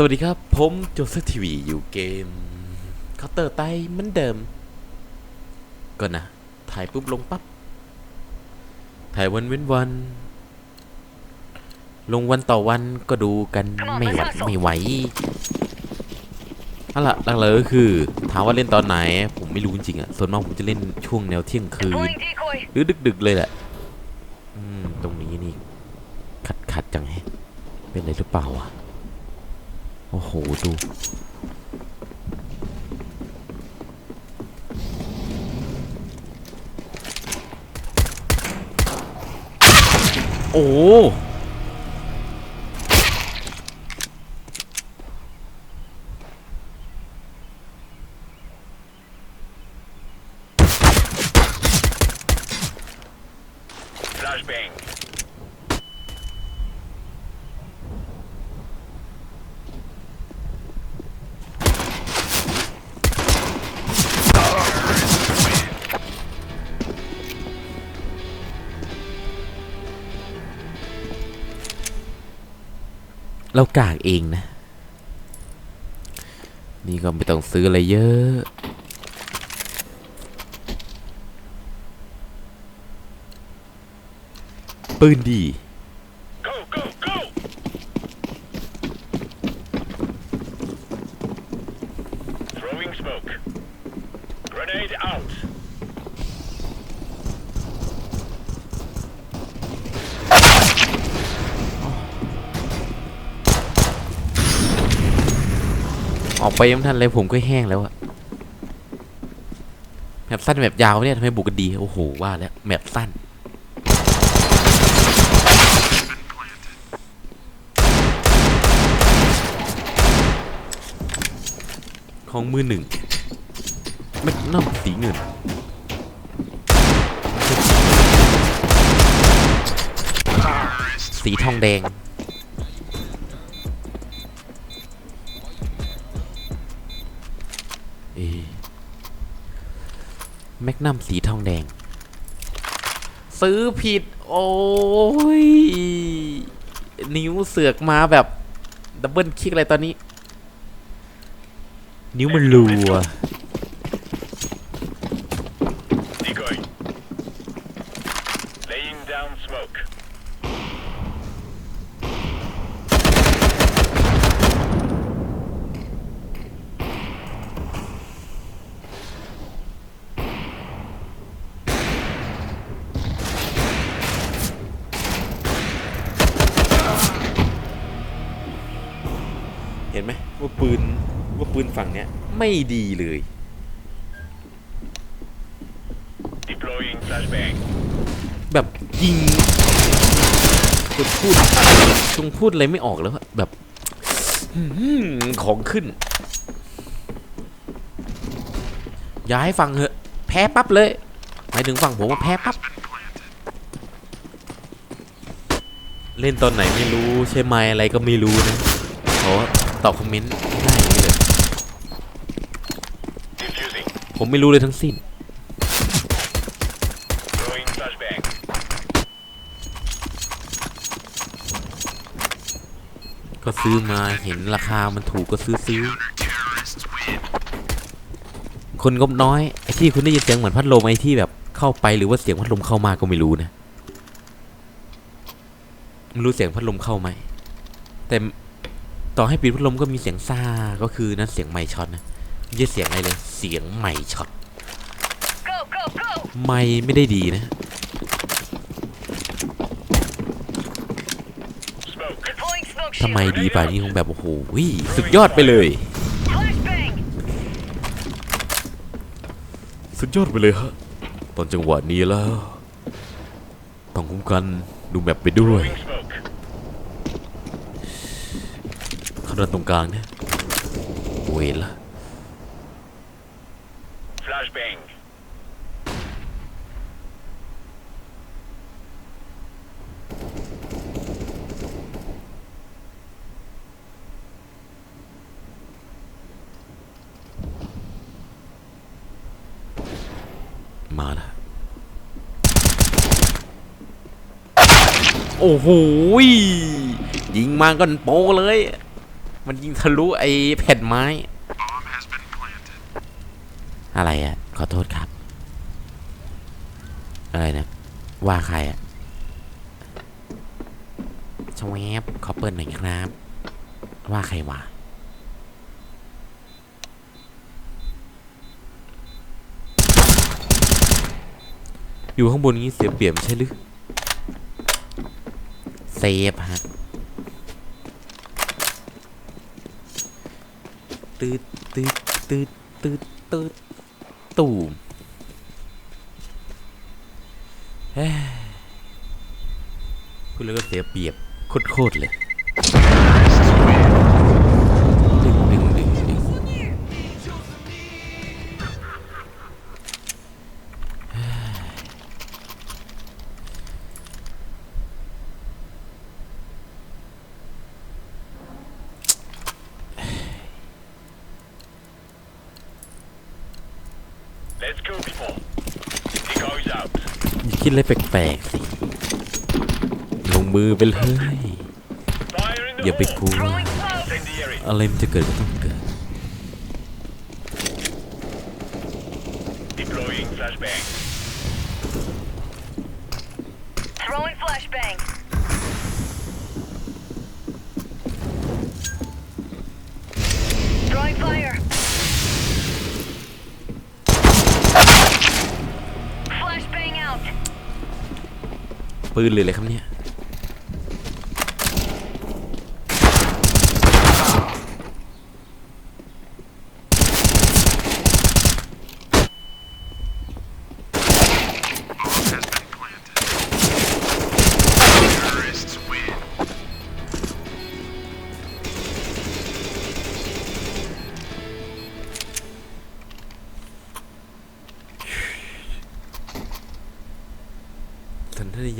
สวัสดีครับ ผมโจเซฟทีวีอยู่เกมเคาน์เตอร์ไตเหมือนเดิม ก็นะ ถ่ายปุ๊บลงปั๊บ ถ่ายวันเว้นวัน ลงวันต่อวันก็ดูกันไม่หวัดไม่ไหวนั่นแหละหลักเลยก็คือ ถามว่าเล่นตอนไหน ผมไม่รู้จริงๆอะส่วนมากผมจะเล่นช่วงแนวเที่ยงคืน Deploying decoy. หรือดึกๆเลยแหละ อืม ตรงนี้นี่ ขัดขัดจังแฮะเป็นอะไรหรือเปล่าวะ โอ้โห ดูโอ้โห Flashbang. เรากากเองนะ นี่ก็ไม่ต้องซื้ออะไรเยอะปืนดี Go, go, go! Throwing ไปยังไม่ทันเลยผมก็แห้งแล้วอะแมปสั้นแมปยาวเนี่ยทำไมบุกกันดี โอ้โห ว่าแล้วแมปสั้น ของมือหนึ่งไม่น่าสีเงินสีทองแดง เอแมกนัมสีทองแดง ซื้อผิด โอ้ย นิ้วเสือกมาแบบ ดับเบิลคลิกอะไรตอนนี้ นิ้วมันรัว Decoy. Laying down smoke. เห็นไหมว่าปืนว่าปืนฝั่งเนี้ย ไม่ดีเลย Deploying flashbang. แบบยิงจนพูดจงพูดอะไรไม่ออกแล้วอะแบบอื้อหือของขึ้น อย่าให้ฟังเหอะ แพ้ปั๊บเลย หมายถึงฝั่งผมว่าแพ้ปั๊บ เล่นตอนไหนไม่รู้ใช่ไหมอะไรก็ไม่รู้นะขอตอบคอมเมนต์ได้อย่างนี้เลย Defusing. ผมไม่รู้เลยทั้งสิ้น Throwing flashbang. ก็ซื้อมาเห็นราคามันถูกก็ซื้อซื้อ คนงบน้อยไอ้ที่คุณได้ยินเสียงเหมือนพัดลมไอ้ที่แบบเข้าไปหรือว่าเสียงพัดลมเข้ามาก็ไม่รู้นะไม่รู้เสียงพัดลมเข้าไหมแต่ต่อให้ปิดพัดลมก็มีเสียงซ่าก็คือนั่นเสียงไมค์ช็อตนะ ไม่ใช่เสียงอะไรเลย เสียงไมค์ช็อต Go, go, go. ไมค์ไม่ได้ดีนะ Smoke. Deploying smoke ถ้า shield. ไมค์ดีป่านนี้คงแบบโอ้โหสุดยอดไปเลย Flashbang. สุดยอดไปเลยฮะ ตอนจังหวะนี้แล้ว ต้องคุ้มกันดูแมปไปด้วย Throwing smoke. เขาเดินตรงกลางเนี่ยเวรละ Flashbang. มาแล้วโอ้โหยยิงมากันโปเลย มันยิงทะลุไอ้แผ่นไม้ อะไรอะขอโทษครับ อะไรนะ ว่าใครอะชวบขอเปิดหน่อยครับ ว่าใครวะอยู่ข้างบนนี้เสียเปรียบไม่ใช่หรือเซฟฮะตืดตืดตืดตืดตืด ตูมเฮ้ยพูดแล้วก็เสียเปรียบโคตรๆเลย อย่าคิดอะไรแปลกๆสิลงมือไปเลย อย่าไปกลัวอะไรมันจะเกิดก็ต้องเกิด Deploying flashbang. Throwing flashbang. Throwing fire. Flashbang out. ปืนเลยเลยครับเนี่ย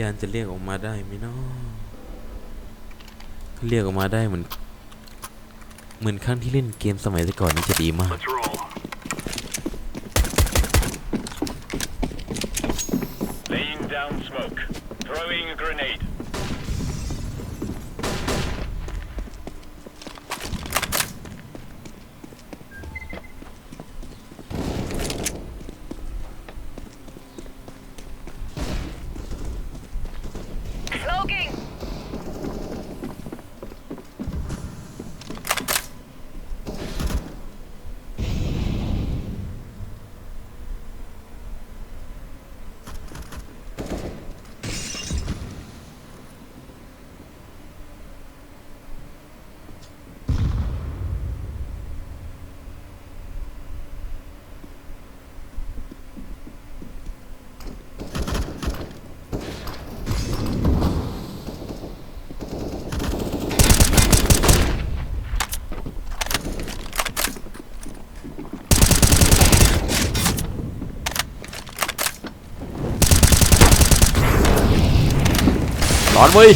ญาณจะเรียกออกมาได้ไหมเนาะถ้าเรียกออกมาได้เหมือน เหมือนครั้งที่เล่นเกมสมัยแต่ก่อนนี่จะดีมาก Let's roll. Laying down smoke. Throwing a grenade. Smoking. r ้ อนเว้ย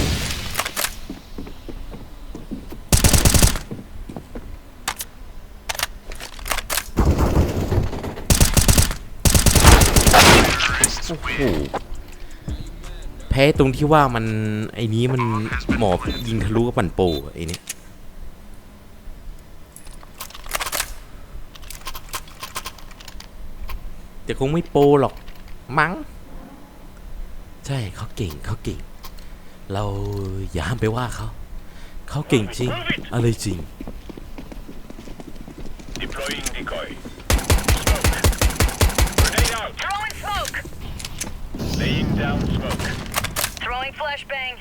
โอ้โหแพ้ตรงที่ว่ามันไอ้นี้มันหมอบยิงทะลุกับปั่นโปไอ้นี่แต่คงไม่โปหรอกมั้ง ใช่เขาเก่งเขาเก่ง เราอย่าห้ามไปว่าเขาเขาเก่งจริง อะไรจริง Deploying decoy. Smoke. Grenade out. Throwing smoke. Laying down smoke. Throwing flashbang.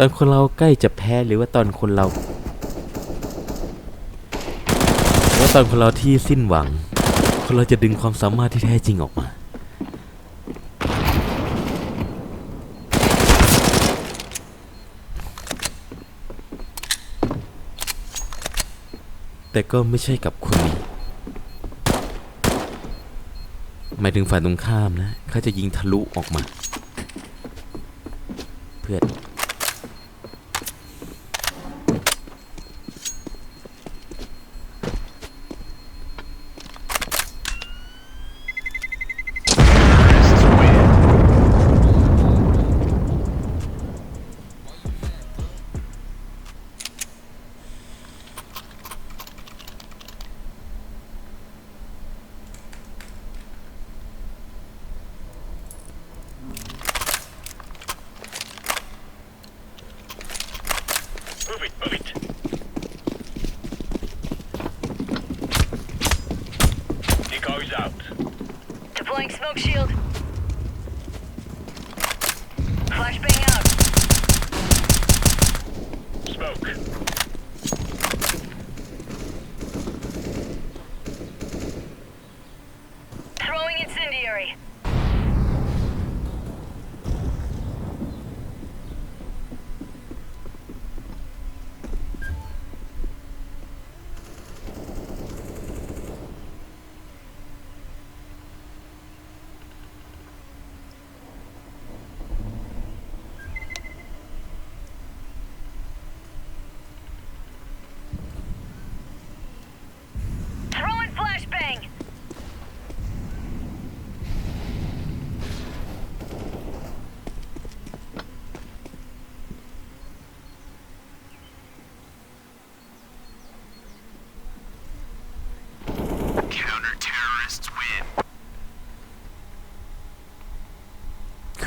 ตอนคนเราใกล้จะแพ้หรือว่าตอนคนเราว่าตอนคนเราที่สิ้นหวัง คนเราจะดึงความสามารถที่แท้จริงออกมา แต่ก็ไม่ใช่กับคุณนี่หมายถึงฝ่ายตรงข้ามนะ เขาจะยิงทะลุออกมา เพื่อ smoke shield.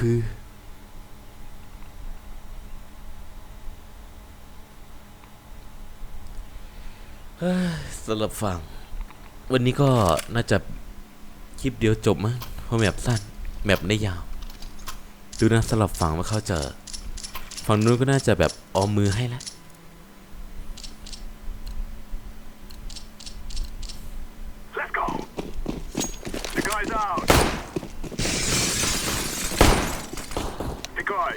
คือ สำหรับฟัง วันนี้ก็น่าจะคลิปเดียวจบมั้งเพราะแมปสั้นแมปไม่ยาว ดูนะสำหรับฝั่งว่าเขาจะฝั่งนู้นก็น่าจะแบบออมมือให้แล้ว Let's go. The guy's out. Decoy.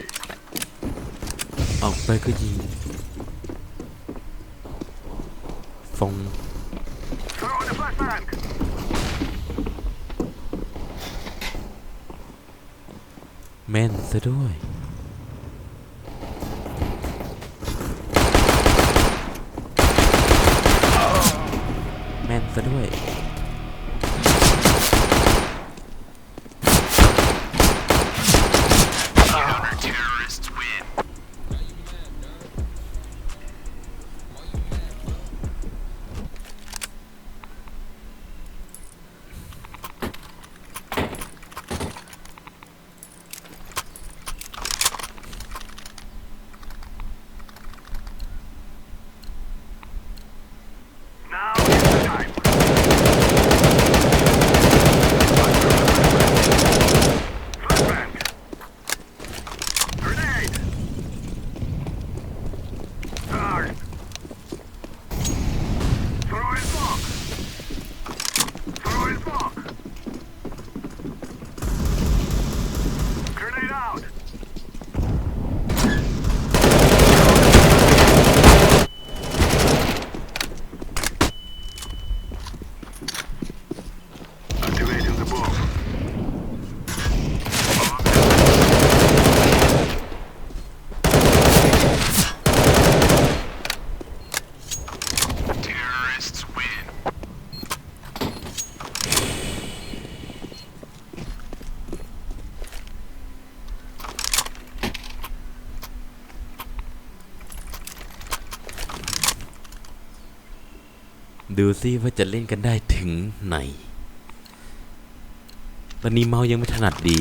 ออกไปก็ยิง ฟง 再个ฟง。แม่นซะด้วย แม่นซะด้วย ดูซิว่าจะเล่นกันได้ถึงไหน ตอนนี้เมาส์ยังไม่ถนัดดี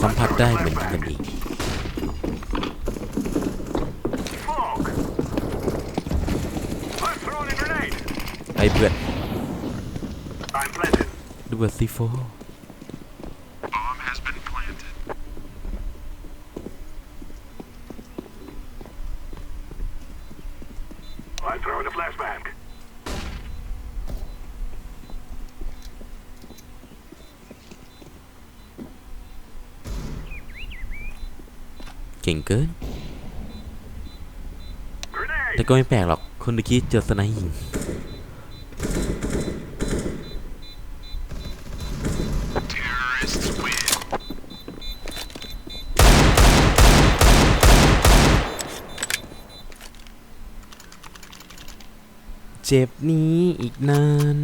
สัมผัสได้เหมือนกันเอง ให้เพื่อนดูเบิร์ซีโฟเก่งเกิน แต่ก็ไม่แปลกหรอก คนตะกี้เจอสไนยิง เจ็บนี้อีกนาน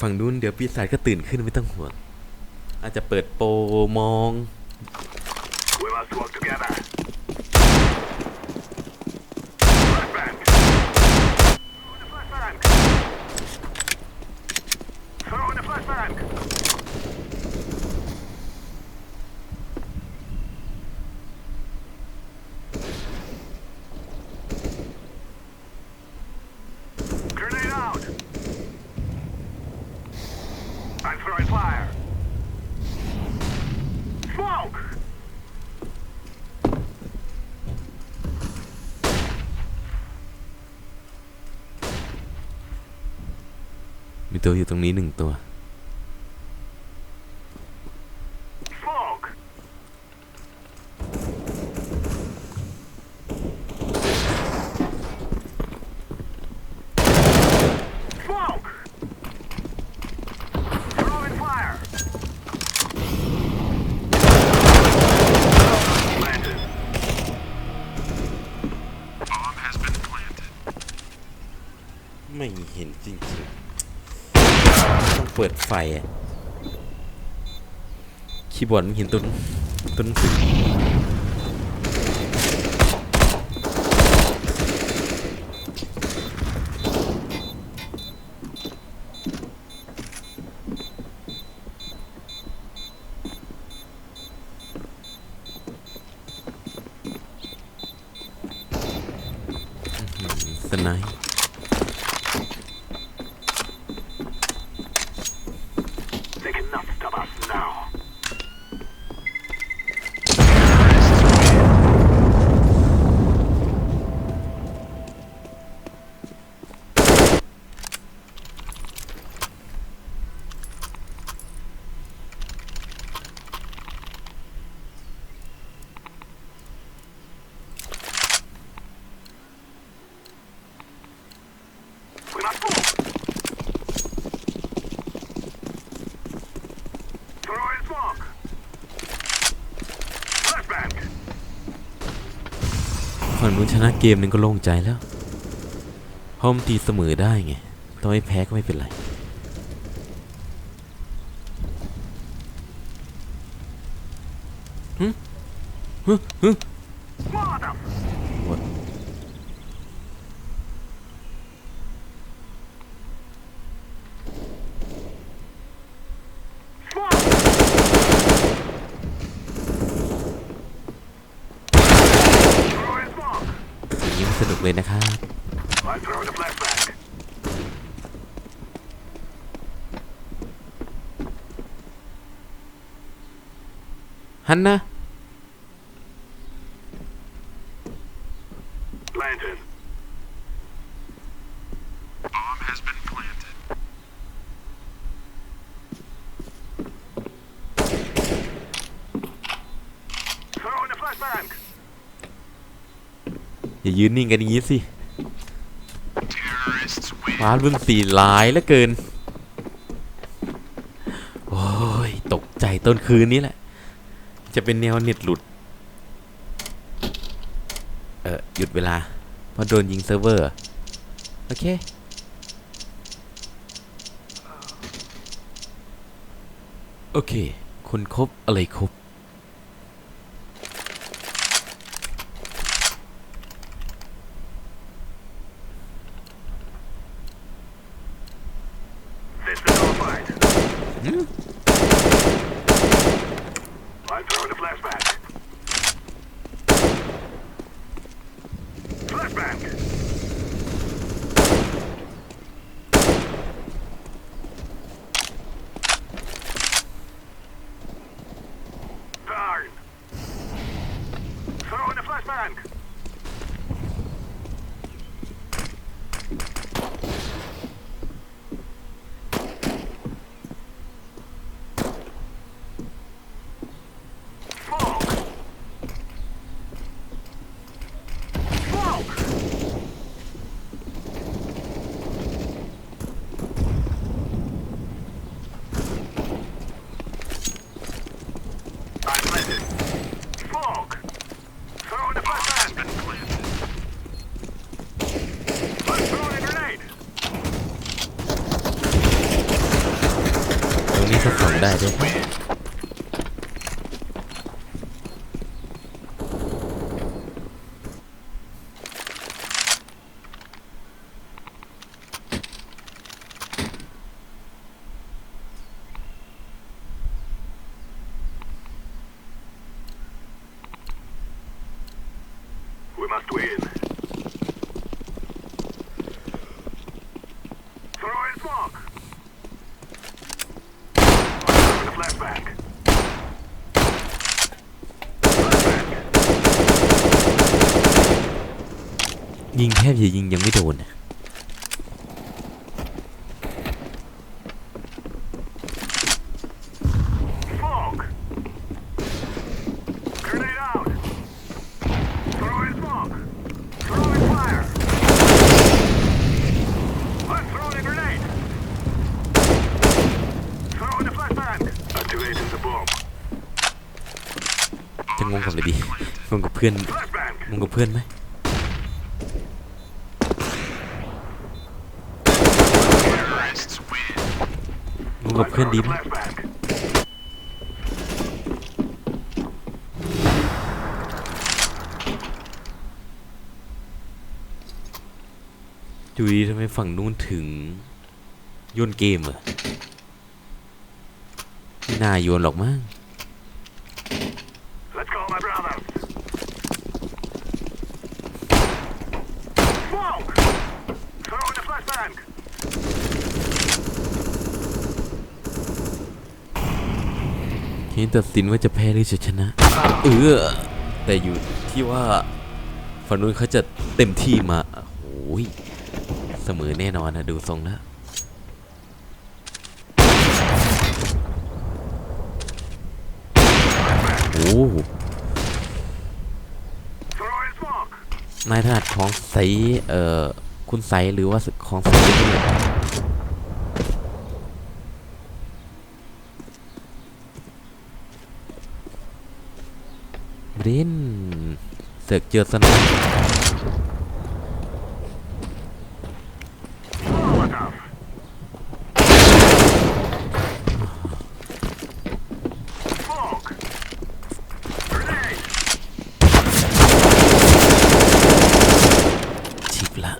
ฝั่งนู้นเดี๋ยวปีศาจก็ตื่นขึ้นไม่ต้องห่วง อาจจะเปิดโปรมอง We must work together. Flashbang! Throw in the flashbang! Throw in the flashbang! 'Grenade out! I'm throwing fire! Smoke! มี ตัวอยู่ตรงนี้หนึ่งตัว Smoke! Smoke! Throwing fire! Planted. Bomb has been planted. ไม่เห็นจริงๆต้องเปิดไฟอะคีย์บอร์ดมันเห็นต้นต้นงสืออื้อหือสไนป์ They cannot stop us now. 'We must move. Throw in smoke. Flashbang. ฝั่ง นะเกมหนึ่งก็โล่งใจแล้วเพราะมันตีเสมอได้ไงต่องไม่แพ้ก็ไม่เป็นไร ฮึฮึฮึ Mother. หมด Smoke. Throw in smoke. อย่างนี้มันสนุก เลยนะครับ ฮันนะ ยืนนิ่งกันอย่างนี้สิฟ้ารุ่นสี่หลายเหลือเกิน โอ้ย ตกใจต้นคืนนี้แหละ จะเป็นแนวเน็ตหลุด เออหยุดเวลา เพราะโดนยิงเซิร์ฟเวอร์ โอเคโอเค คนครบอะไรครบ 他等待ค พื่อน Flashbang. งกับเพื่อนไหม Terrorists win. งกับเพื่อนดีไหม Flashbang. ดูดีทำไมฝั่งนู้นถึงโยนเกมเหรอไม่น่าโยนหรอกมั้ง Let's go, my brothers. Smoke. Throw in the flashbang. ที นี้ตัดสินว่าจะแพ้หรือจะชนะ เออ แต่อยู่ที่ว่าฝั่งนู้นเขาจะเต็มที่มาโอ้ยเสมอแน่นอนนะดูทรงแล้วโอ้นายถนัดของใสเอ่อ คุณใสหรือว่าของใสเนี่ย บรนเสกเจอสนาม Molotov. Smoke. Grenade. ชิบละ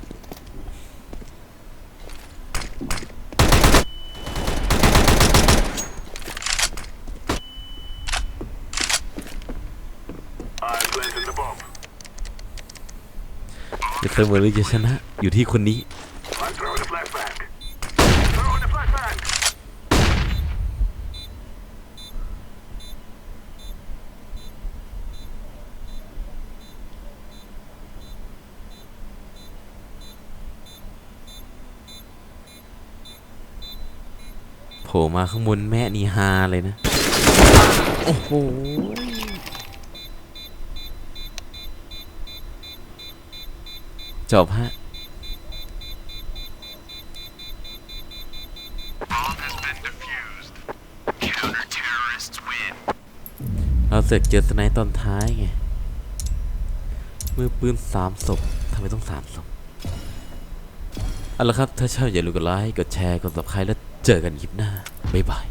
I'm planting the bomb. จะเเสมอหรือจะชนะอยู่ที่คนนี้ โผล่มาข้างบนแม่นีฮาเลยนะ โอ้โห จบฮะเราเสอกเจอสไนป์ตอนท้ายไง มือปืนสามศพทำไมต้องสามศพเอาละครับ ถ้าชอบอย่าลืมกดไลค์ กดแชร์ กด subscribe แล้วเจอกันคลิปหน้า บ๊ายบาย